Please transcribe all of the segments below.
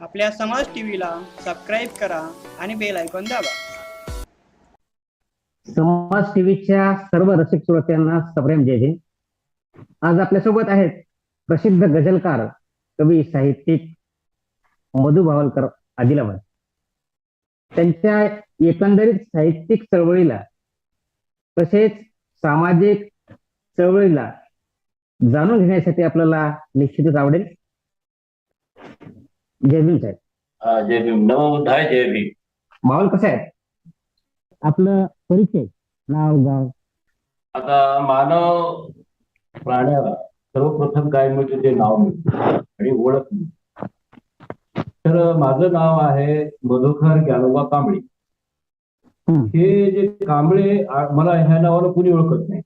आपल्या समाज टीव्हीला सबस्क्राईब करा आणि बेल आयकॉन दाबा. समाज टीव्हीच्या सर्व रसिक श्रोत्यांना सप्रेम जय हिंद. आज आपल्यासोबत आहेत प्रसिद्ध गझलकार कवी साहित्यिक मधु भावलकर आदिलाबाद त्यांच्या एकंदरीत साहित्यिक चळवळीला तसेच सामाजिक चळवळीला जाणून घेण्यासाठी आपल्याला निश्चितच आवडेल. जय भीम साहेब. हा, जय भीम नमो बुद्धाय जय भीम भावल कसं आहे? आपलं परिचय नाव गाव. आता मानव प्राण्याला सर्वप्रथम काय मिळतं ते नाव मिळतं आणि ओळख मिळते. तर माझं नाव आहे मधुकर ज्ञानोबा कांबळे. हे. जे कांबळे आ- मला ह्या नावानं कुणी ओळखत नाही.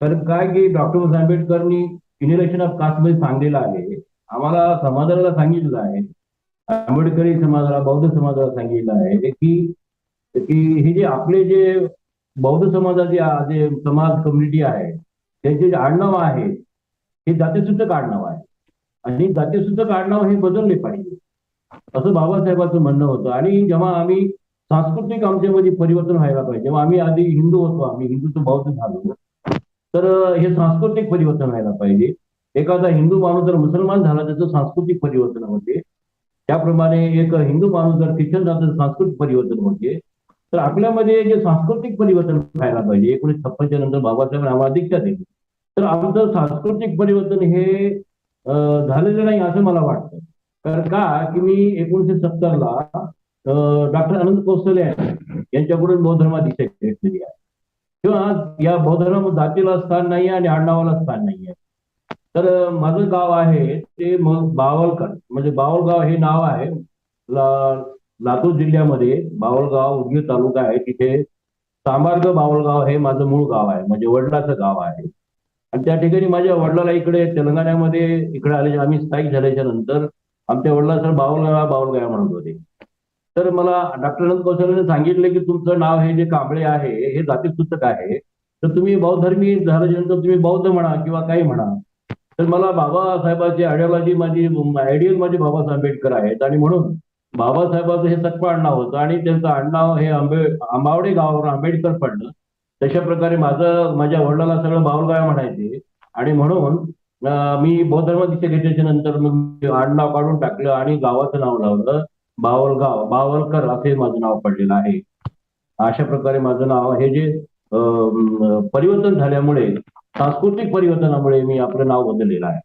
कारण काय की डॉक्टर आंबेडकरनी इन्हेलेशन ऑफ कास्टमध्ये सांगलेलं आहे आम्हाला समाजाला सांगितलं आहे. आंबेडकरी समाजाला बौद्ध समाजाला सांगितलं आहे की की हे जे आपले जे बौद्ध समाजाचे जे समाज कम्युनिटी आहे त्यांचे जे आडनाव आहे हे जातीसूचक आडनाव आहे. आणि जातीसूचक आडनाव हे बदलले पाहिजे. असं बाबासाहेबांचं म्हणणं होतं. आणि जेव्हा आम्ही सांस्कृतिक आमच्यामध्ये परिवर्तन व्हायला पाहिजे जेव्हा आम्ही आधी हिंदू होतो आम्ही हिंदूचं बौद्ध झालो तर हे सांस्कृतिक परिवर्तन व्हायला पाहिजे. एखादा हिंदू माणूस जर मुसलमान झाला त्याचं सांस्कृतिक परिवर्तन होते त्याप्रमाणे एक हिंदू माणूस जर ख्रिश्चन झाला तर सांस्कृतिक परिवर्तन होते तर आपल्यामध्ये जे सांस्कृतिक परिवर्तन व्हायला पाहिजे एकोणीस छप्पनच्या नंतर बाबासाहेब आम्हाला दीक्षा दिली तर आमचं सांस्कृतिक परिवर्तन हे झालेलं नाही असं मला वाटतं. कारण का की मी एकोणीसशे सत्तरला डॉक्टर अनंत कौशल्य यांच्याकडून बौद्ध धर्मा दीक्षा घेतलेली आहे. किंवा या बौद्ध धर्म जातीला स्थान नाही आणि आडनावाला स्थान नाही आहे तर माझं गाव आहे ते मग बावलकर म्हणजे बावलगाव हे नाव आहे. लातूर जिल्ह्यामध्ये बावलगाव उदगीर तालुका आहे. तिथे सांबार्ग बावलगाव हे माझं मूळ गाव आहे. म्हणजे वडिलाचं गाव आहे. आणि त्या ठिकाणी माझ्या वडिलाला इकडे तेलंगणामध्ये इकडे आले आम्ही स्थायिक झाल्याच्यानंतर आमच्या वडिलाचं बावलगाव बावलगाव म्हणत होते. तर मला डॉक्टर अनंत कौशल्याने सांगितलं की तुमचं नाव हे जे कांबळे आहे हे जाती सूचक आहे. तर तुम्ही बौद्ध धर्मी झाल्याच्यानंतर तुम्ही बौद्ध म्हणा किंवा काही म्हणा तर मला बाबासाहेबांची आयडियॉलॉजी माझी आयडियल माझे बाबासाहेब आंबेडकर आहेत. आणि म्हणून बाबासाहेबांचं हे सत्व आडनाव होतं आणि त्यांचं आडनाव हे आंबे आंबावडे गावावर आंबेडकर पडलं. तशा प्रकारे माझं माझ्या वडिलाला सगळं बावलगाव म्हणायचे. आणि म्हणून मी बौद्ध धर्म दीक्षा घेतल्याच्या नंतर मग आडनाव काढून टाकलं आणि गावाचं नाव लावलं बावलगाव बावलकर असे माझं नाव पडलेलं आहे. अशा प्रकारे माझं नाव हे जे परिवर्तन झाल्यामुळे सांस्कृतिक परिवर्तनामुळे मी आपलं नाव बदललेलं आहे.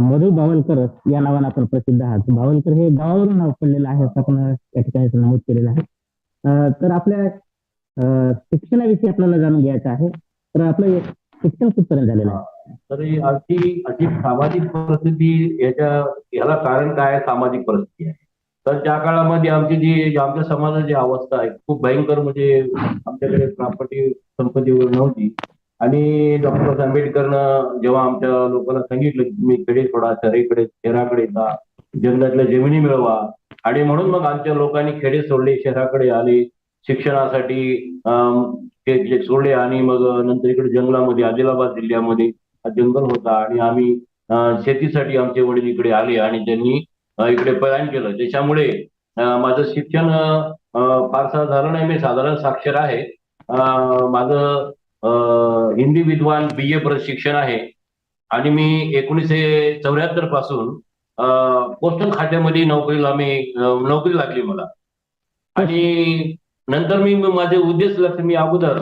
मधु भावलकर या नावाने आपण प्रसिद्ध आहात. भावलकर हे गावावरून नाव पडलेलं आहे असं आपण या ठिकाणी नमूद केलेलं आहे. तर आपल्या शिक्षणाविषयी आपल्याला जाणून घ्यायचं आहे. तर आपलं शिक्षण कुठपर्यंत झालेलं आहे? तर अशी अशी सामाजिक परिस्थिती याच्या याला कारण काय आहे? सामाजिक परिस्थिती आहे. तर त्या काळामध्ये आमची जी जी आमच्या समाजाची अवस्था आहे खूप भयंकर म्हणजे आमच्याकडे प्रॉपर्टी संपत्ती वगैरे नव्हती. आणि डॉक्टर बाबासाहेब आंबेडकरनं जेव्हा आमच्या लोकांना सांगितलं की तुम्ही खेडे सोडा शहरीकडे शहराकडे जा जंगलातल्या जमिनी मिळवा. आणि म्हणून मग आमच्या लोकांनी खेडे सोडले शहराकडे आले शिक्षणासाठी ते सोडले आणि मग नंतर इकडे जंगलामध्ये आदिलाबाद जिल्ह्यामध्ये जंगल होता आणि आम्ही शेतीसाठी आमचे वडील इकडे आले आणि त्यांनी इकडे पलायन केलं. त्याच्यामुळे माझं शिक्षण फारसा झालं नाही. मी साधारण साक्षर आहे. माझं हिंदी विद्वान बी ए प्रशिक्षण आहे. आणि मी एकोणीसशे चौऱ्याहत्तरपासून पोस्टल खात्यामध्ये नोकरीला मी नोकरी लागली मला. आणि नंतर मी माझे उद्देश लक्ष मी अगोदर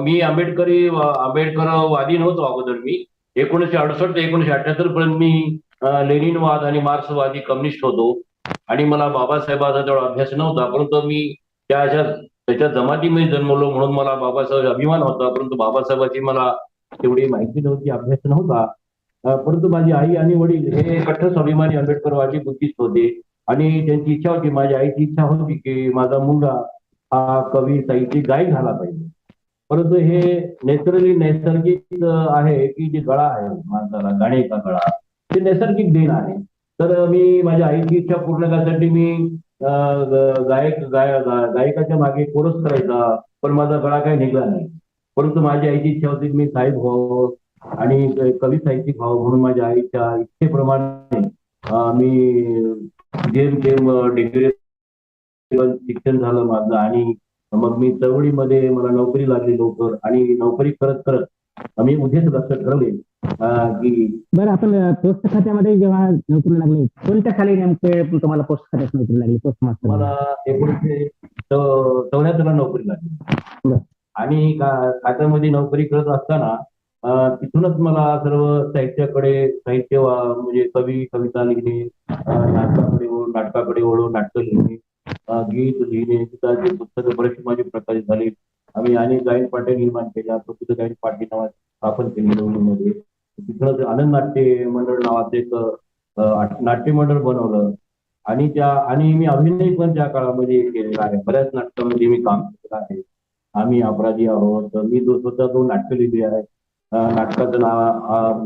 मी आंबेडकरी आंबेडकरवादी नव्हतो अगोदर मी. एकोणीसशे अडुसष्ट ते एकोणीसशे अठ्याहत्तर पर्यंत मी लेनिनवाद आणि मार्क्सवादी कम्युनिस्ट होतो. आणि मला बाबासाहेबांचा तेवढा अभ्यास नव्हता परंतु मी त्या अशा त्याच्या जमातीमध्ये जन्मलो म्हणून मला बाबासाहेब अभिमान होता परंतु बाबासाहेबाची मला तेवढी माहिती नव्हती अभ्यास नव्हता. परंतु माझी आई आणि वडील हे कट्टर स्वाभिमानी आंबेडकरवादी बुद्धिस्ट होते आणि त्यांची इच्छा होती माझ्या आईची इच्छा होती की माझा मुलगा हा कवी साहित्यिक गायक झाला पाहिजे. परंतु हे नैसर्गिक नैसर्गिक आहे की जे गळा आहे माणसाला गाण्याचा गळा ते नैसर्गिक देण आहे. तर मी माझ्या आईची इच्छा पूर्ण करण्यासाठी मी गायक गाय गायकाच्या मागे कोरस करायचा पण माझा गळा काही निघला नाही. परंतु माझी आईची इच्छा होती की मी साहेब व्हावं आणि कवी साहित्यिक व्हावं म्हणून माझ्या आईच्या इच्छेप्रमाणे मी जेम जेम डिग्री शिक्षण झालं माझं आणि मग मी चवळीमध्ये मला नोकरी लागली लवकर आणि नोकरी करत करत मी उद्देश लक्ष ठरवले की बरं आपण पोस्ट खात्यामध्ये जेव्हा नोकरी लागली कोणत्या खाली नेमके तुम्हाला पोस्ट खात्यात नोकरी लागली पोस्ट मास्टर मला एकोणीसशे चौऱ्याहत्तरला नोकरी लागली. आणि खात्यामध्ये नोकरी करत असताना तिथूनच मला सर्व साहित्याकडे साहित्य म्हणजे कवी कविता लिहिणे नाटकाकडे वळून नाटकाकडे वळून नाटकं लिहिणे गीत लिहिणे गीताचे पुस्तकं बरेचसे माझे प्रकाशित झाले. आम्ही अनेक गायन पाट्या निर्माण केल्या. प्रसिद्ध गायन पाठी नावा स्थापन केली नवलीमध्ये तिथूनच आनंद नाट्य मंडळ नावाचं एक नाट्य मंडळ बनवलं. आणि त्या आणि मी अभिनय पण त्या काळामध्ये केलेला आहे. बऱ्याच नाटकामध्ये मी काम केलेलं आहे. आम्ही अपराधी आहोत. मी जो स्वतः दोन नाटकं लिहिली आहे. नाटकाचं नाव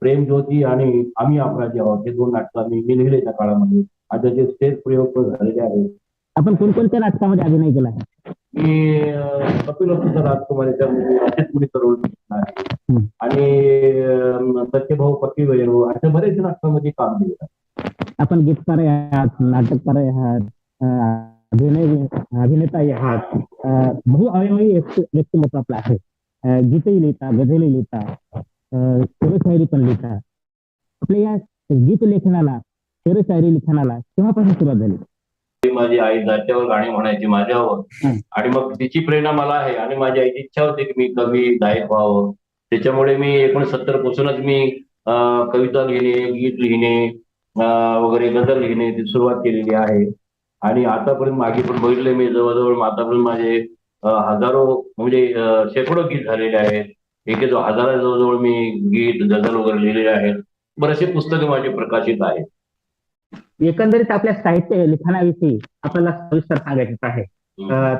प्रेम ज्योती आणि आम्ही अपराधी आहोत. हे दोन नाटकं आम्ही मी लिहिले त्या काळामध्ये. आणि त्याचे स्टेज प्रयोग पण झालेले आहेत. आपण कोणकोणत्या नाटकामध्ये अभिनय केला आहे? मी कपिल वस्तूचा रोल केला आहे हम्म. आणि सत्यभाऊ पक्की वैरू अशा बरेच नाटकामध्ये काम आहे. आपण गीतकार आहात नाटककार आहात अभिनय अभिनेता आहात. बहुअवयवी व्यक्ती व्यक्तिमत्व आपलं आहे. गीतही लिहिता गझलही लिहिता शेरशायरी पण लिहिता. आपल्या या गीत लेखनाला शेरशायरी लिखाणाला केव्हापासून सुरुवात झाली? माझी आई जात्यावर गाणी म्हणायची माझ्यावर. आणि मग तिची प्रेरणा मला आहे आणि माझी आईची इच्छा होती की मी कवी गायक व्हावं. त्याच्यामुळे मी एकोणसत्तर पासूनच मी कविता लिहिणे गीत लिहिणे वगैरे गझल लिहिणे ती सुरुवात केलेली आहे. आणि आतापर्यंत मागे पण बघितले मी जवळजवळ आतापर्यंत माझे हजारो म्हणजे शेकडो गीत झालेले आहेत. एके जो हजारा जवळजवळ मी गीत गझल वगैरे लिहिलेले आहेत. बरेचसे पुस्तकं माझे प्रकाशित आहेत. एकंदरीत आपल्या साहित्य लिखाणाविषयी आपल्याला सविस्तर सांगायचं आहे.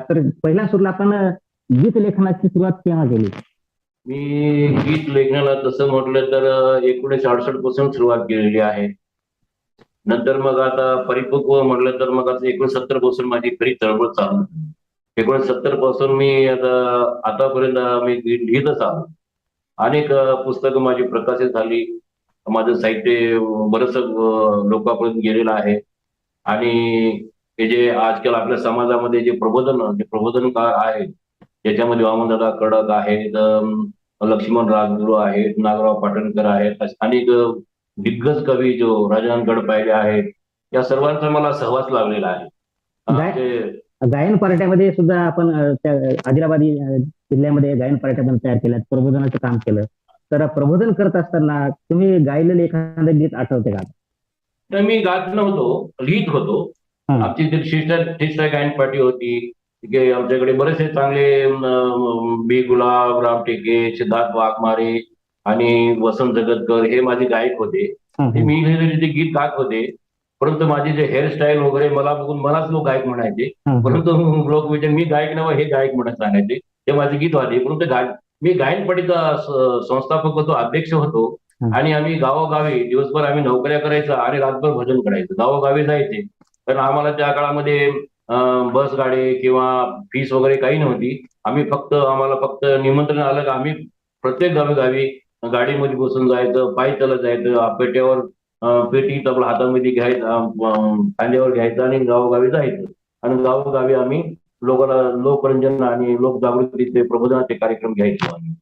तर पहिल्या सुरुला आपण गीत लेखनाची सुरुवात केव्हा केली? मी गीत लेखनाला तसं म्हटलं तर एकोणीसशे अडुसष्टपासून सुरुवात केलेली आहे. नंतर मग आता परिपक्व म्हटलं तर मग आता एकोणसत्तरपासून माझी खरी चळवळ चालू एकोणसत्तरपासून मी आता आतापर्यंत मी गीत लिहितच आलो अनेक पुस्तकं माझी प्रकाशित झाली. माझं साहित्य बरंच लोकांपर्यंत गेलेलं आहे. आणि हे जे आजकाल आपल्या समाजामध्ये जे प्रबोधन जे प्रबोधन का आहे त्याच्यामध्ये वामनदादा कडक आहेत लक्ष्मण राजगुरू आहेत नागराव पाटणकर आहेत अनेक दिग्गज कवी जो राजाराम गडपायले आहेत या सर्वांचा मला सहवास लागलेला आहे. गायन पार्ट्यामध्ये सुद्धा आपण आदिलाबादी जिल्ह्यामध्ये गायन पार्ट्या पण तयार केल्यात प्रबोधनाचं काम केलं. तर प्रबोधन करत असताना तुम्ही गायलेलं एखादं गीत आठवते का? तर मी गात नव्हतो लिहित होतो. आमची शिष्ट शिष्ट गायन पार्टी होती आमच्याकडे बरेचसे चांगले बी गुलाब राम टेके सिद्धार्थ वाघमारे आणि वसंत जगतकर हे माझे गायक होते. ते मी ते गीत गात होते. परंतु माझी जे हेअरस्टाईल वगैरे मला बघून मलाच लोक गायक म्हणायचे. परंतु लोक विचार मी गायक नव्हे हे गायक म्हणत सांगायचे. ते माझे गीत वाले परंतु मी गायन पार्टीचा स- संस्थापक होतो अध्यक्ष होतो. आणि आम्ही गावोगावी दिवसभर आम्ही नोकऱ्या करायचं आणि रातभर भजन करायचं. गावोगावी जायचे. कारण आम्हाला त्या काळामध्ये बस गाडी किंवा फीस वगैरे काही नव्हती. आम्ही फक्त आम्हाला फक्त निमंत्रण आलं का आम्ही प्रत्येक गावी गावी गाडीमध्ये बसून जायचं पायी चालत जायचं पेट्यावर पेटी आपलं हातामध्ये घ्यायचं खांद्यावर घ्यायचं आणि गावोगावी जायचं. आणि गावोगावी आम्ही लोकांना लोकरंजन आणि लोकजागृतीचे प्रबोधनाचे कार्यक्रम घ्यायचो आम्ही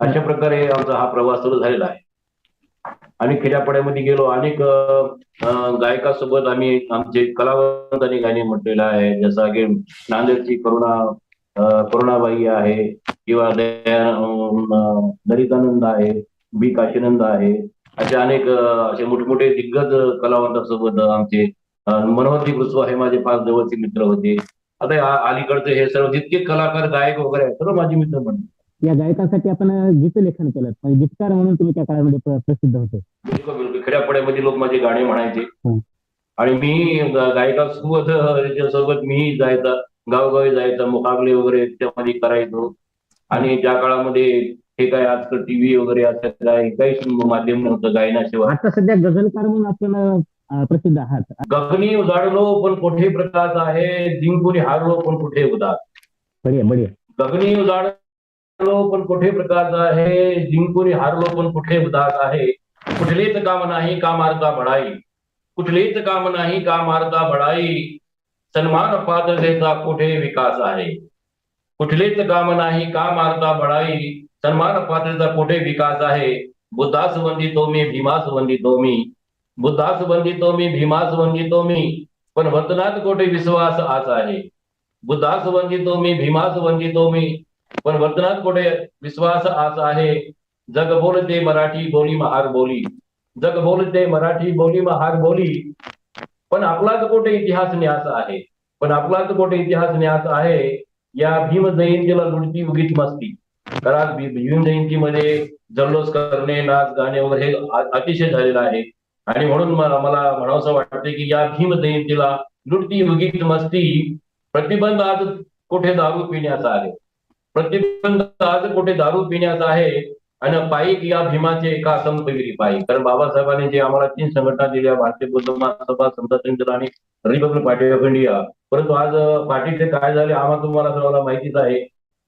अशा प्रकारे आमचा हा प्रवास सुरू झालेला आहे. आणि खेड्यापाड्यामध्ये गेलो अनेक गायकासोबत आम्ही आमचे कलावंतांनी गाणी म्हटलेलं आहे. जसं की नांदेडची करुणा करुणाबाई आहे किंवा दलितानंद आहे बी काशीनंद आहे. असे अनेक असे मोठमोठे दिग्गज कलावंतांसोबत आमचे मनोहरजी गुस्वा हे माझे फार जवळचे मित्र होते. आता या अलीकडचे हे सर्व जितके कलाकार गायक वगैरे आहेत सर्व माझे मित्र म्हणतात या गायकासाठी आपण अं, गीत लेखन केलं गीतकार म्हणून तुम्ही त्या काळामध्ये प्र- प्रसिद्ध होते. बिलकुल बिलकुल. खेड्यापाड्यामध्ये लोक माझे गाणे म्हणायचे. हं. आणि मी गायकासोबत त्याच्यासोबत मी जायचा गावोगावी जायचा मुकाबले वगैरे त्यामध्ये करायचो. आणि त्या काळामध्ये हे काय आजकाल टीव्ही वगैरे असं काय काहीच माध्यम नव्हतं गायनाशिवाय. आता सध्या गझलकार म्हणून आपण प्रसिद्ध आहात गगनी उजाडलो पण कुठे प्रकाश आहे? जिंकून हारलो पण कुठे उदास बढिया बढिया. गगनी उजाडलो पण कुठे प्रकाश आहे? जिंकून हारलो पण कुठे उदास आहे? कुठलेच काम नाही का मार्गा बढाई? कुठलेच काम नाही का मार्गा बढाई? सन्मान पात्रतेचा कुठे विकास आहे? कुठलेच काम नाही का मार्गा बढाई? सन्मान पात्रतेचा कुठे विकास आहे? बुद्धास वंदितो मी भीमास वंदितो मी. बुद्धास वंदितो मी भीमास वंदितो मी पण वतनात कोठे विश्वास आज आहे? बुद्धास वंदितो मी भीमास वंदितो मी पण वर्तनात कोठे विश्वास आज आहे? जग बोलते मराठी बोली महार बोली. जग बोलते मराठी बोली महार बोली. पण आपलाच कोठे इतिहास न्यास आहे? पण आपलाच कोठे इतिहास न्यास आहे? या भीम जयंतीला लुडती उगीत मस्ती. कारण भी- भीम जयंतीमध्ये जल्लोष करणे नाच गाणे वगैरे हे अतिशय झालेलं आहे. आणि म्हणून मला मला म्हणावंसं वाटते की या भीम जयंतीला लुटती उगीच मस्ती प्रतिबंध आज कुठे दारू पिण्याचा आहे? प्रतिबंध आज कुठे दारू पिण्याचा आहे? आणि पायी या भीमाचे एका संपगिरी पायी? कारण बाबासाहेबांनी जे आम्हाला तीन संघटना दिल्या भारतीय बौद्ध महासभा समता संघटना आणि रिपब्लिक पार्टी ऑफ इंडिया. परंतु आज अं, पार्टीचे काय झाले आम्हाला तुम्हाला सर्वांना माहितीच आहे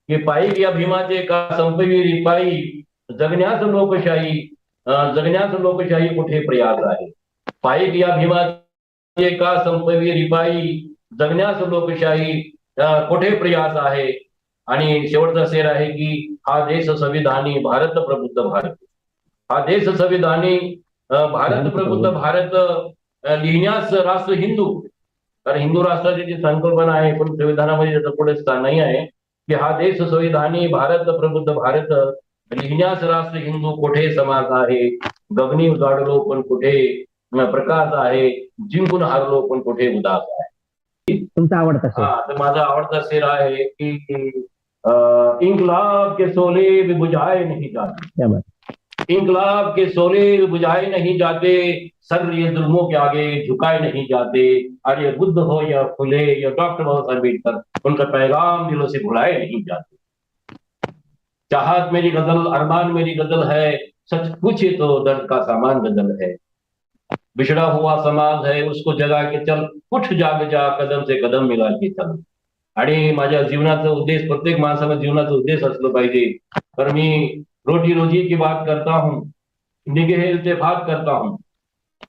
की पायी या भीमाचे एका संपगिरी पायी जगण्यास लोकशाही जगण्यास लोकशाही कुठे प्रयास आहे? पायी या भीमाचे एका संपगिरी पायी जगण्यास लोकशाही कुठे प्रयास आहे? आणि शेवटचा शेर आहे की हा देश संविधानी भारत प्रबुद्ध भारत. हा देश संविधानी भारत प्रबुद्ध भारत लिहिण्यास राष्ट्र हिंदू. कारण हिंदू राष्ट्राची जी संकल्पना आहे पण संविधानामध्ये त्याचं पुढे स्थान नाही आहे की हा देश संविधानी भारत प्रबुद्ध भारत राष्ट्र हिंदू कुठे समाज आहे? गगनी उजाडलो पण कुठे? प्रकाश आहे. जिंकून हारलो पण कुठे उदास आहे? तुमचा आवडता हा तर माझा आवडता शेर आहे की इन्कलाब के सोले भी बुझाए नहीं जाते. क्या बात. इन्कलाब के सोले भी बुझाए नहीं जाते सर ये जुल्मों के आगे झुकाए नहीं जाते. ये बुद्ध हो या फुले या डॉक्टर बाबा साहब अंबेडकर उनका पैगाम दिलों से भुलाए नहीं जाते. चाहत मेरी गज़ल, अरमान मेरी गज़ल है, सच पूछे तो दर्द का सामान गज़ल है। बिछड़ा हुआ समाज है, उसको जगा के चल, उठ जाग जा, कदम से कदम मिला के चल। आणि माझ्या जीवनाचा उद्देश प्रत्येक माणसाला जीवनाचा उद्देश असलं पाहिजे तर मी रोटी रोजी की बात करता हूँ निगे हे इल्तेफात करता हूँ।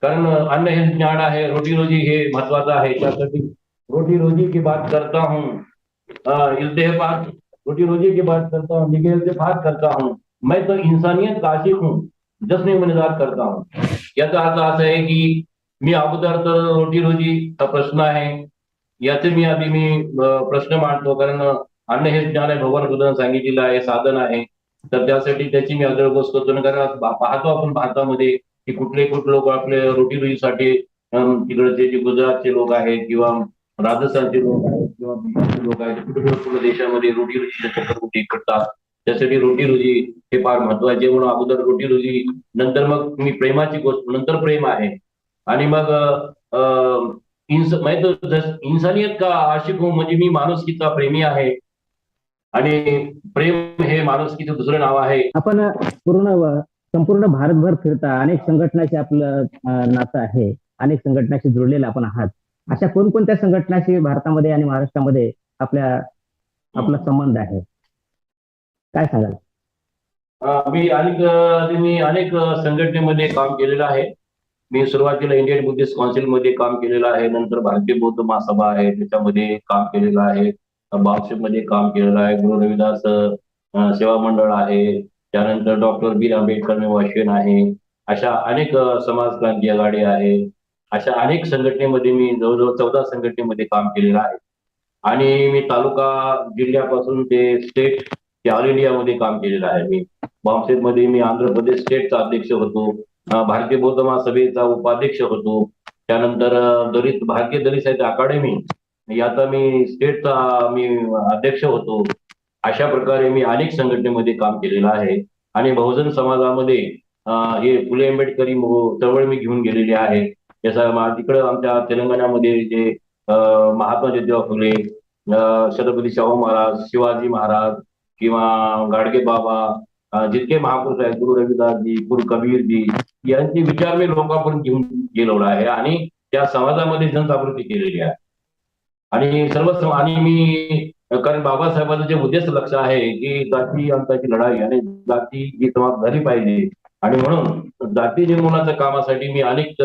कारण अन्न हे ज्ञान आहे रोटी रोजी हे महत्वाचं आहे त्यासाठी रोटी रोजी की बात करता हूँ। इल्तेफात रोटी रोजी की बात करता हूँ निगेल से बात करता हूँ। मैं तो इंसानियत का आशिक हूँ जसने मनिदार करता हूँ। याचा अर्थ असा आहे की मी अगोदर तर रोटी रोजीचा प्रश्न आहे याचे मी आधी मी प्रश्न मांडतो कारण अन्न हे ज्ञान आहे भगवान बुद्धांनी सांगितलेलं आहे साधन आहे। तर त्यासाठी त्याची मी अग्रगोष करतो कारण पाहतो आपण भारतामध्ये की कुठले कुठले लोक आपले रोटी रोजीसाठी तिकडचे जे गुजरातचे लोक आहेत किंवा राजस्थानचे लोक आहेत किंवा बिहारचे लोक आहेत कुठे पूर्ण देशामध्ये रोटी रोजीच्या चक्रवृत्ती करतात त्यासाठी रोटी रोजी हे फार महत्त्वाचे म्हणून अगोदर रोटी रोजी नंतर मग मी प्रेमाची गोष्ट नंतर प्रेम आहे. आणि मग अं, इंस इंसानियत का आशिक हो म्हणजे मी माणुसकीचा प्रेमी आहे. आणि प्रेम हे माणुसकीचं दुसरं नाव आहे. आपण पूर्ण संपूर्ण भारतभर फिरता अनेक संघटनाशी आपलं नातं आहे. अनेक संघटनाशी जुळलेलं आपण आहात. अशा कोणकोणत्या संघटनाशी भारतामध्ये आणि महाराष्ट्रामध्ये आपल्या आपला संबंध आहे? काय सांगाल? मी अनेक मी अनेक संघटनेमध्ये काम केलेलं आहे. मी सुरुवातीला इंडियन बुद्धिस्ट काउन्सिलमध्ये काम केलेलं आहे. नंतर भारतीय बौद्ध महासभा आहे त्याच्यामध्ये काम केलेलं आहे. मध्ये काम केलेलं आहे. गुरु रविदास सेवा मंडळ आहे. त्यानंतर डॉक्टर बी. आंबेडकर आहे. अशा अनेक अं, समाज क्रांती आघाडी आहे. अशा अनेक संघटनेमध्ये मी जवळजवळ चौदा संघटनेमध्ये काम केलेलं आहे. आणि मी तालुका जिल्ह्यापासून ते स्टेट ते ऑल इंडियामध्ये काम केलेलं आहे. मी मध्ये मी आंध्र प्रदेश स्टेटचा अध्यक्ष होतो. भारतीय बौद्ध महासभेचा उपाध्यक्ष होतो. त्यानंतर दलित भारतीय दलित साहित्य अकादमी याचा मी स्टेटचा मी अध्यक्ष होतो. अशा प्रकारे मी अनेक संघटनेमध्ये काम केलेलं आहे. आणि बहुजन समाजामध्ये हे फुले आंबेडकरी चळवळ मी घेऊन गेलेली आहे. जसं तिकडं आमच्या तेलंगणामध्ये जे महात्मा ज्योतिबा फुले छत्रपती शाहू महाराज शिवाजी महाराज किंवा गाडगे बाबा जितके महापुरुष आहेत गुरु रविदासजी गुरु कबीरजी यांचे विचार मी लोकांपर्यंत घेऊन गेलेलो आहे आणि त्या समाजामध्ये जनजागृती केलेली आहे. आणि सर्व आणि मी कारण बाबासाहेबांचं जे उद्देश लक्ष आहे की जाती अंताची लढाई आणि जाती जी समाज झाली पाहिजे. आणि म्हणून जाती निर्मूलनाच्या कामासाठी मी अनेक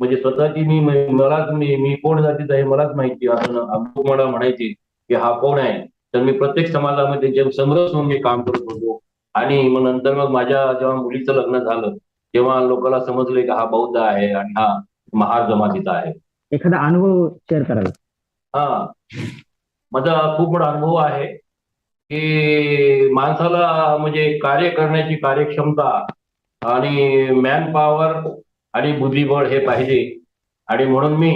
म्हणजे स्वतःची मी म- मलाच मी मी कोण जातीचा आहे मलाच माहिती असं मला म्हणायचे की हा कोण आहे? तर मी प्रत्येक समाजामध्ये जे समरस होऊन मी काम करत होतो आणि मग नंतर मग माझ्या जेव्हा मुलीचं लग्न झालं तेव्हा लोकांना समजले की हा बौद्ध आहे आणि हा महार जमातीचा आहे. एखादा अनुभव शेअर कराल? हा. माझा खूप मोठा अनुभव आहे की माणसाला म्हणजे कार्य करण्याची कार्यक्षमता आणि मॅन पॉवर आणि बुद्धिबळ हे पाहिजे. आणि म्हणून मी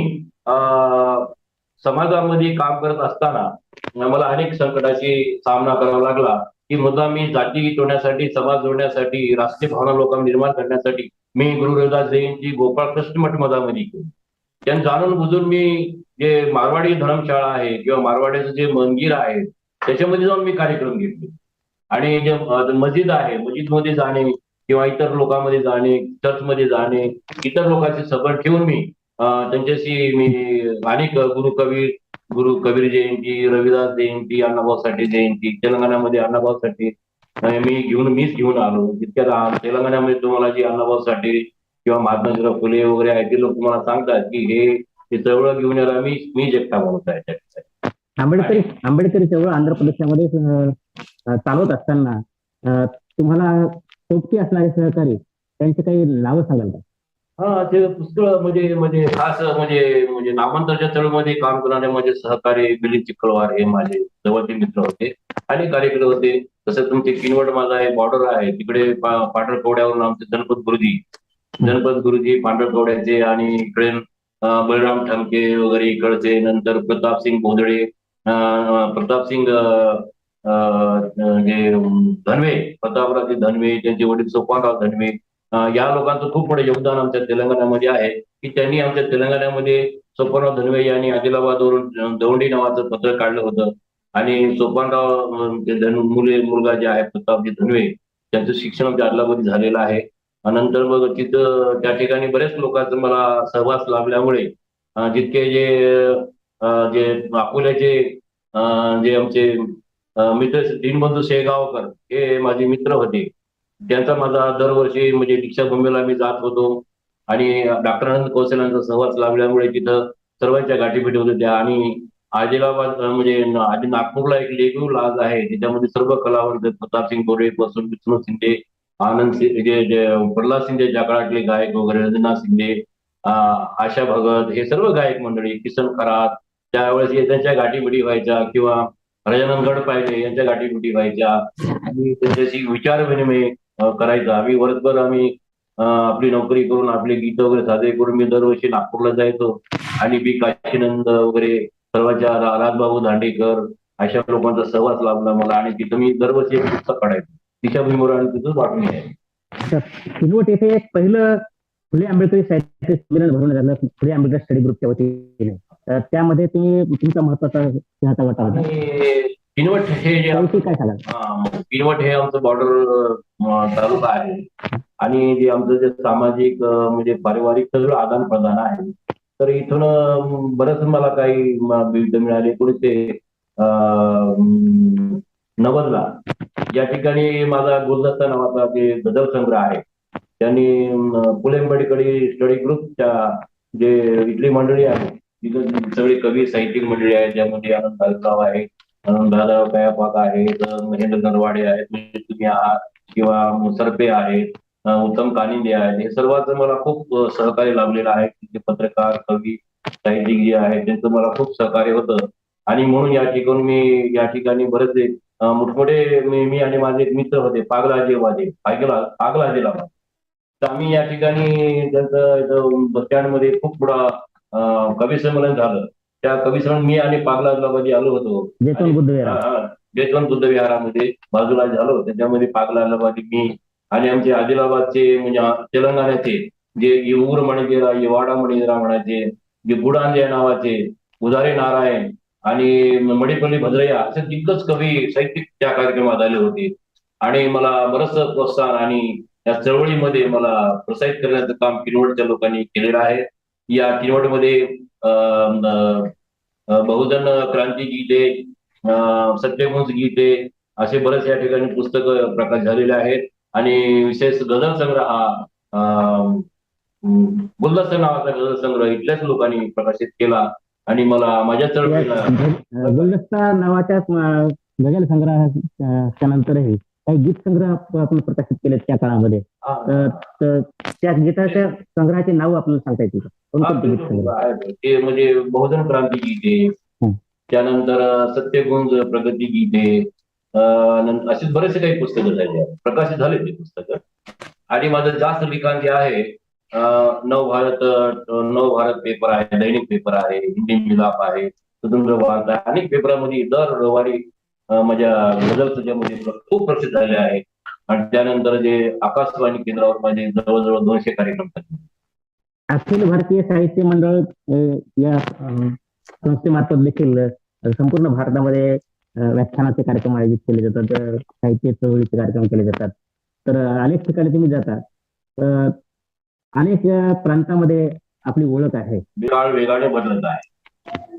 समाजामध्ये काम करत असताना मला अनेक संकटाची सामना करावा लागला. की मुद्दा मी जाती जोडण्यासाठी समाज जोडण्यासाठी राष्ट्रीय भावना लोकांना निर्माण करण्यासाठी मी गुरु रविदास जयंती गोपाळ कृष्ण मठ मधामध्ये केली त्यांना जाणून बुजून मी जे मारवाडी धर्मशाळा आहे किंवा मारवाड्याचं जे मंदिर आहे त्याच्यामध्ये जाऊन मी कार्यक्रम घेतले. आणि जे मस्जिद आहे मस्जिदमध्ये जाणे किंवा इतर लोकांमध्ये जाणे चर्चमध्ये जाणे इतर लोकांचे सबळ ठेवून मी त्यांच्याशी मी अनेक गुरु कबीर गुरु कबीर जयंती रविदास जयंती अण्णाभाऊ साठे जयंती तेलंगणामध्ये अण्णाभाऊ साठे मी घेऊन मीच घेऊन आलो जितक्या तेलंगणामध्ये तुम्हाला जी अण्णाभाऊ साठे किंवा महात्माजीराव फुले वगैरे आहेत ते लोक तुम्हाला सांगतात की हे चवळ चळवळ घेऊन यायला मी मी जगता माणूस आहे त्याच्यासाठी. आंबेडकरी आंबेडकरी चळवळ आंध्र प्रदेशामध्ये चालवत असताना तुम्हाला सोबती असणारे सहकारी त्यांचे काही नावं सांगाल का? हा ते पुष्कळ म्हणजे म्हणजे खास म्हणजे म्हणजे नामांतरच्या चळवळीमध्ये काम करणारे माझे सहकारी दिलीप चिखलवार हे माझे जवळचे मित्र होते. आणि कार्यकर्ते होते. तसं तुमचे किनवट माझा आहे बॉर्डर आहे. तिकडे पांढरकवड्यावरून आमचे गणपत गुरुजी गणपत गुरुजी पांढरकवड्याचे आणि इकडे बळीराम बलराम ठामके वगैरे इकडचे नंतर प्रतापसिंग भोदळे प्रतापसिंग जे धनवे प्रतापराव धनवे त्यांचे वडील सोपानराव धनवे या लोकांचं खूप मोठं योगदान आमच्या तेलंगणामध्ये आहे की त्यांनी आमच्या तेलंगणामध्ये सोपानराव धनवे यांनी आदिलाबादवरून दौंडी नावाचं पत्र काढलं होतं. आणि सोपानराव मुले मुलगा जे आहे प्रतापजी धनवे त्यांचं शिक्षण आमच्या आदिलाबादी झालेलं आहे. नंतर मग तिथं त्या ठिकाणी बऱ्याच लोकांचा मला सहवास लाभल्यामुळे जितके जे जे अकोल्याचे जे आमचे मित्र दीनबंधू शेगावकर हे माझे मित्र होते. त्यांचा माझा दरवर्षी म्हणजे दीक्षाभूमीला मी जात होतो. आणि डॉक्टर आनंद कौशल्यांचा सहवास लाभल्यामुळे तिथं सर्वांच्या गाठीभेटी होत होत्या. आणि आदिलाबाद म्हणजे आदि आधी नागपूरला एक लेगू लाज आहे. त्याच्यामध्ये सर्व कलावंत प्रतापसिंग गोरे बसून विष्णू शिंदे आनंद सिंह जे प्रल्हाद शिंदे जाकळातले गायक वगैरे रंजना शिंदे आशा भगत हे सर्व गायक मंडळी किसन खरात त्यावेळेस त्यांच्या गाठीभेटी व्हायच्या किंवा गजानन गडपायले यांच्या गाठीभेटी व्हायच्या आणि त्यांच्याशी विचार विनिमय करायचा. आम्ही वर्षभर आम्ही आपली नोकरी करून आपले गीत वगैरे साजरे करून मी दरवर्षी नागपूरला जायचो. आणि बी काशीनंद वगैरे सर्वांच्या राजबाबू दांडेकर अशा लोकांचा सहवास लाभला मला. आणि तिथं मी दरवर्षी एक पुस्तक काढायचो. दिशाभूमीवर आणि तिथं वाटणी आहे. किनवट येथे एक पहिलं फुले आंबेडकरी साहित्य संमेलन भरून झालं फुले आंबेडकर स्टडी ग्रुपच्या वतीने. त्यामध्ये ते तुमचा महत्त्वाचा होता. किनवट हे जे काय हा, किनवट हे आमचं बॉर्डर तालुका आहे. आणि जे आमचं जे सामाजिक म्हणजे पारिवारिक सगळं आदान प्रदान आहे. तर इथून बरंच मला काही विविध मिळाले. एकोणीसशे नव्वदला या ठिकाणी माझा गुलदस्ता नावाचा जे गझल संग्रह आहे त्यांनी आंबेडकरी स्टडी ग्रुपच्या जे इथली मंडळी आहे तिथं सगळी कवी साहित्यिक मंडळी आहे ज्यामध्ये आनंद दालगाव आहे. दादा कयापाक आहेत महेंद्र नरवाडे आहेत म्हणजे तुम्ही आहात किंवा सरपे आहेत उत्तम कानिंदे आहेत हे सर्वांचं मला खूप सहकार्य लाभलेलं आहे तिथे पत्रकार कवी साहित्यिक जे आहेत त्यांचं मला खूप सहकार्य होतं. आणि म्हणून या ठिकाणी मी या ठिकाणी बरेचसे मोठमोठे मी आणि माझे मित्र होते पागलाजे वाजे पागला पागलाजेला. तर आम्ही या ठिकाणी त्यांचं बस स्टँडमध्ये खूप मोठा कवी संमेलन झालं. त्या कवी संमेलन मी आणि पागलाबाजी आलो होतो. जयतोन बुद्ध विहार हा, जयवंत बुद्ध विहारामध्ये बाजूला झालो त्याच्यामध्ये पागलाबादी मी आणि आमचे आदिलाबादचे म्हणजे तेलंगणाचे जे येऊर म्हणजेरा येवाडा म्हणजेरा म्हणायचे जे गुडांजे नावाचे उदारे नारायण आणि मणिपल्ली भद्रया असे दिग्गज कवी साहित्यिक त्या कार्यक्रमात आले होते. आणि मला बरंचसं प्रोत्साहन आणि या चळवळीमध्ये मला प्रोत्साहित करण्याचं काम किनवटच्या लोकांनी केलेलं आहे. या किनवटमध्ये बहुजन क्रांती गीते अं, सत्यवंश गीते असे बरेच या ठिकाणी पुस्तक प्रकाश झालेले आहेत. आणि विशेष गझल संग्रह हा गुलदस्ता नावाचा गझल संग्रह इथल्याच लोकांनी प्रकाशित केला. आणि मला माझ्या चळवळीला ग- गुलदस्ता नावाच्या गझल संग्रहाच्या नंतरही काही गीत संग्रह आप- आपण प्रकाशित केले त्या काळामध्ये तर त्या गीताच्या संग्रहाचे नाव आपल्याला सांगता येतील? कोणकोणते गीत संग्रह. ते म्हणजे बहुजन क्रांती गीते. त्यानंतर सत्यगुंज प्रगती गीते असे बरेचसे काही पुस्तकं झाले. प्रकाशित झाले ते पुस्तकं आणि माझं जास्त लिखाण जे आहे अं, नवभारत अं, नवभारत पेपर आहे दैनिक पेपर आहे हिंदी मिलाप आहे स्वतंत्र वार्ता आहे अनेक पेपरामध्ये दर रविवारी माझ्या गझल त्याच्यामध्ये खूप प्रसिद्ध झाले आहे. आणि त्यानंतर जे आकाशवाणी केंद्रावर माझे जवळजवळ दोनशे कार्यक्रम झाले. अखिल भारतीय साहित्य मंडळ या संस्थेमार्फत देखील संपूर्ण भारतामध्ये व्याख्यानाचे कार्यक्रम आयोजित केले जातात. साहित्य चळवळीचे कार्यक्रम केले जातात. तर अनेक ठिकाणी तुम्ही जाता. अनेक प्रांतामध्ये आपली ओळख आहे. काळ वेगाने बदलत आहे.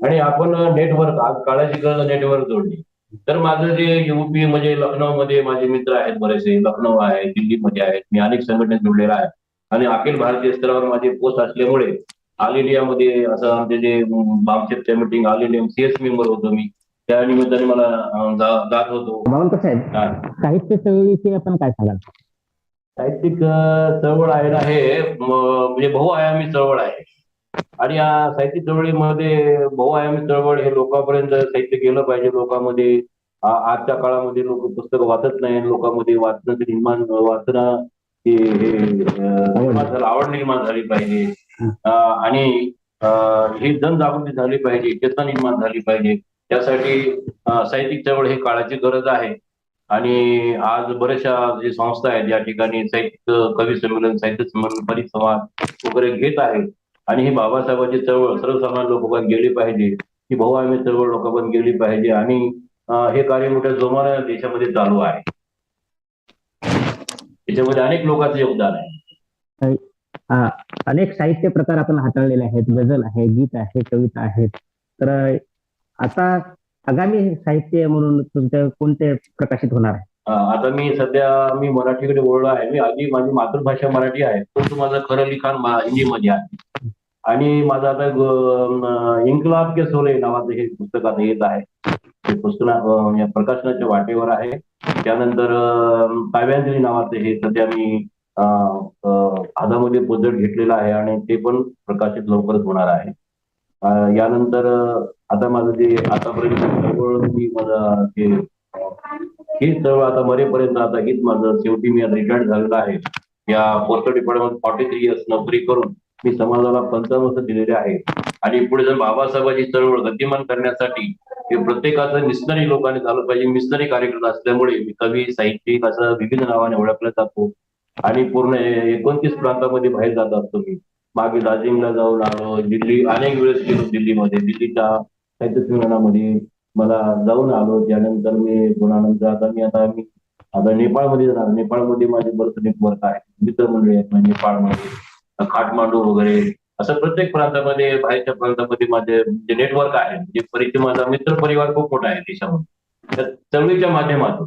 आणि आपण नेटवर्क आज काळाची गरज नेटवर्क जोडली. तर माझं जे युपी म्हणजे लखनौ मध्ये माझे मित्र आहेत बरेचसे लखनौ आहे दिल्लीमध्ये आहेत मी अनेक संघटनेत जोडलेला आहे. आणि अखिल भारतीय स्तरावर माझे पोस्ट असल्यामुळे ऑल इंडियामध्ये असं आमचे जे बामचेपच्या meeting all India CS member होतो मी. त्या निमित्ताने मला जात होतो. साहित्य चळवळीचे आपण काय सांगाल? साहित्यिक चळवळ आहे ना हे म्हणजे बहुआयामी चळवळ आहे. आणि या साहित्यिक चळवळीमध्ये बहुआयामी चळवळ हे लोकांपर्यंत साहित्य गेलं पाहिजे. लोकांमध्ये आजच्या काळामध्ये लोक पुस्तक वाचत नाही लोकांमध्ये वाचनाचं निर्माण वाचना निर्माण आवड निर्माण झाली पाहिजे. आणि ही जनजागृती झाली पाहिजे चेतना निर्माण झाली पाहिजे. त्यासाठी साहित्यिक चळवळ ही काळाची गरज आहे. आणि आज बऱ्याचशा जे संस्था आहेत या ठिकाणी साहित्य कवी संमेलन साहित्य संमेलन परिसंवाद वगैरे घेत आहेत. आणि ही बाबासाहेबांची चळवळ सर्वसामान्य लोकांपर्यंत गेली पाहिजे. ही आम्ही चळवळ लोकांपर्यंत गेली पाहिजे. आणि हे कार्य मोठ्या जोमाने देशामध्ये चालू आहे. त्याच्यामध्ये अनेक लोकांचं योगदान आहे. अनेक साहित्य प्रकार आपण हाताळलेले आहेत. गझल आहे गीत आहे कविता आहेत. तर आता आगामी साहित्य म्हणून तुमच्या कोणते प्रकाशित होणार आहे? आता मी सध्या मी मराठीकडे वळलो आहे. मी आधी माझी मातृभाषा मराठी आहे. परंतु माझं खरं लिखाण हिंदीमध्ये आहे. आणि माझं आता इन्कलाब के सोले नावाचं हे पुस्तक आता येत आहे. ते पुस्तक प्रकाशनाच्या वाटेवर आहे. त्यानंतर काव्यांजली नावाचं हे सध्या मी अं, हातामध्ये पोजट घेतलेलं आहे आणि ते पण प्रकाशित लवकरच होणार आहे. यानंतर आता माझं जे आतापर्यंत मी माझं ते हीच चळवळ आता मरेपर्यंत आता हीच माझं शेवटी मी आता रिटायर्ड झालेलो आहे. या post department forty three years नोकरी करून मी समाजाला पंचावन्न वर्ष दिलेले आहे. आणि पुढे जाऊन बाबासाहेबांची चळवळ गतिमान करण्यासाठी हे प्रत्येकाचं मिशनरी लोकांनी झालं पाहिजे. मिशनरी कार्यक्रम असल्यामुळे मी कवी साहित्यिक असं विविध नावाने ओळखला जातो. आणि पूर्ण एकोणतीस प्रांतामध्ये बाहेर जात असतो मी. मागे दार्जिलिंगला जाऊन आलो दिल्ली अनेक वेळेस गेलो दिल्लीमध्ये. दिल्लीच्या साहित्य संमेलनामध्ये मला जाऊन आलो. त्यानंतर मी पुण्यानंतर आता मी आता मी आता नेपाळमध्ये जाणार. नेपाळमध्ये माझे बरेच नेटवर्क आहे. मित्रमंडळी आहेत माझे नेपाळमध्ये. काठमांडू वगैरे. असं प्रत्येक प्रांतामध्ये बाहेरच्या प्रांतामध्ये माझे जे नेटवर्क आहे जे परिचय माझा मित्र परिवार खूप मोठा आहे देशामध्ये. त्या चळवळीच्या माध्यमातून.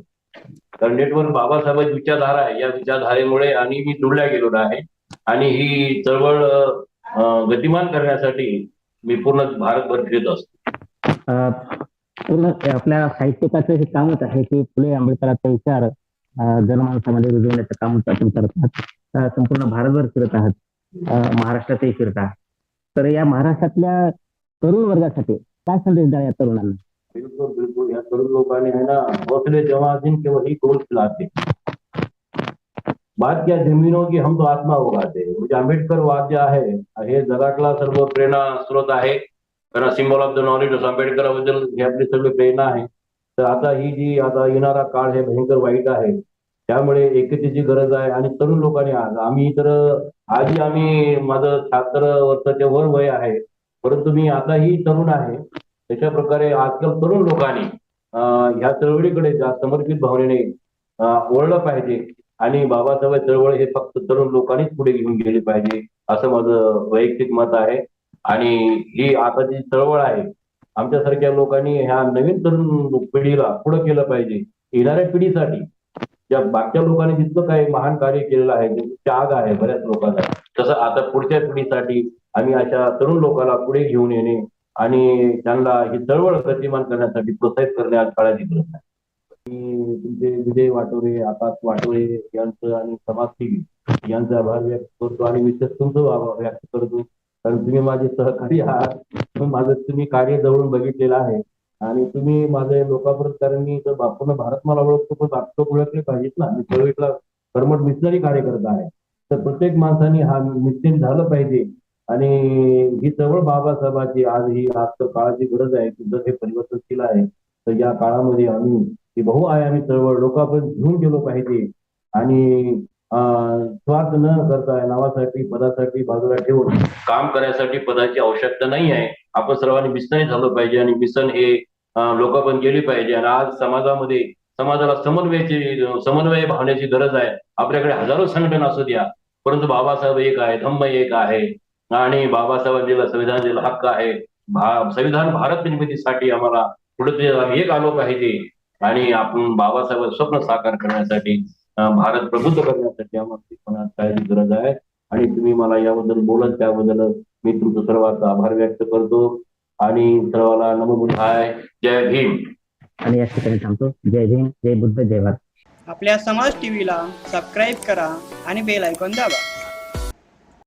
कारण नेटवर्क बाबासाहेबांची विचारधारा आहे. या विचारधारेमुळे आणि मी जुळल्या गेलेलो आहे. आणि ही चळवळ गतिमान करण्यासाठी मी पूर्ण भारतभर फिरत असतो. पूर्ण आपल्या साहित्यिकाचं हे कामच आहे की फुले आंबेडकरांचा विचार जनमानसामध्ये रुजवण्याचं काम आपण करत आहात. संपूर्ण भारतभर फिरत आहात. महाराष्ट्रातही फिरत. आहात तर या महाराष्ट्रातल्या तरुण वर्गासाठी काय संदेश द्या या तरुणांना? बिलकुल बिलकुल. या तरुण लोकांनी है ना हौसले जमा दिन के वही गोल खिलाते बात क्या जमीनों की हम तो आत्मा उगाते. म्हणजे आंबेडकर वाद जे आहे. हे जगातला सर्व प्रेरणा स्रोत आहे. कारण symbol of the knowledge of आंबेडकराबद्दल ही आपली सगळी प्रेरणा आहे. तर आता ही जी आता येणारा काळ हे भयंकर वाईट आहे. त्यामुळे एकतेची गरज आहे आणि तरुण लोकांनी आज आम्ही तर आधी आम्ही माझं छात्र वर्षाचे वर वय आहे. परंतु मी आताही तरुण आहे. त्याच्या प्रकारे आजकाल तरुण लोकांनी ह्या चळवळीकडे जा समर्पित भावनेने वळलं पाहिजे. आणि बाबासाहेब चळवळ हे फक्त तरुण लोकांनीच पुढे घेऊन गेली पाहिजे असं माझं वैयक्तिक मत आहे. आणि ही आता जी चळवळ आहे आमच्यासारख्या लोकांनी ह्या नवीन तरुण पिढीला पुढे केलं पाहिजे. येणाऱ्या पिढीसाठी ज्या बाकीच्या लोकांनी जितकं काही महान कार्य केलेलं आहे त्याग आहे बऱ्याच लोकांना तसं आता पुढच्या पिढीसाठी आम्ही अशा तरुण लोकांना पुढे घेऊन येणे आणि त्यांना ही चळवळ गतिमान करण्यासाठी प्रोत्साहित करणे आज काळाची गरज आहे. तुमचे विजय वाटोरे आकाश वाटोरे यांचं आणि समाज टीव्ही यांचा आभार व्यक्त करतो आणि विशेष तुमचं आभार व्यक्त करतो. कारण तुम्ही माझे सहकारी आहात. माझं तुम्ही कार्य जवळून बघितलेलं आहे. आणि तुम्ही माझे लोकांपर्यंत कारण मी जर बापून भारत मला ओळखतो पण बाप ओळखले पाहिजेत ना. मी चळवळीतला कर्मठ मिशनरी कार्यकर्ता आहे. तर प्रत्येक माणसाने हा निश्चित झालं पाहिजे. आणि ही चळवळ बाबासाहेबांची आज ही आज काळाची गरज आहे की जर हे परिवर्तन केलं आहे तर या काळामध्ये आम्ही ही बहुआयामी चळवळ लोकांपर्यंत घेऊन गेलो पाहिजे. आणि अं, स्वार्थ न करता नावासाठी पदासाठी बाजूला ठेवून काम करण्यासाठी पदाची आवश्यकता नाही आहे. आपण सर्वांनी मिसनी झालं पाहिजे आणि मिसन हे लोक पण गेली पाहिजे. आणि आज समाजामध्ये समाजाला समन्वयाची समन्वय भावण्याची गरज आहे. आपल्याकडे हजारो संघटना असू द्या. परंतु बाबासाहेब एक आहे धम्म एक आहे. आणि बाबासाहेबांना संविधान दिला हक्क आहे. भा- संविधान भारत निर्मितीसाठी आम्हाला पुढे एक आलो पाहिजे आणि आपण बाबासाहेब स्वप्न साकार करण्यासाठी भारत प्रबुद्ध करण्यासाठी आम्हाला मनात काळाची गरज आहे. आणि तुम्ही मला याबद्दल बोलत त्याबद्दल मी तुमचं सर्वांचा आभार व्यक्त करतो. आणि सर्वांना नमो बुद्धाय जय भीम. आणि या ठिकाणी थांबतो जय भीम जय बुद्ध जय भारत. आपल्या समाज टीव्हीला सबस्क्राईब करा आणि बेल ऐकून दाबा.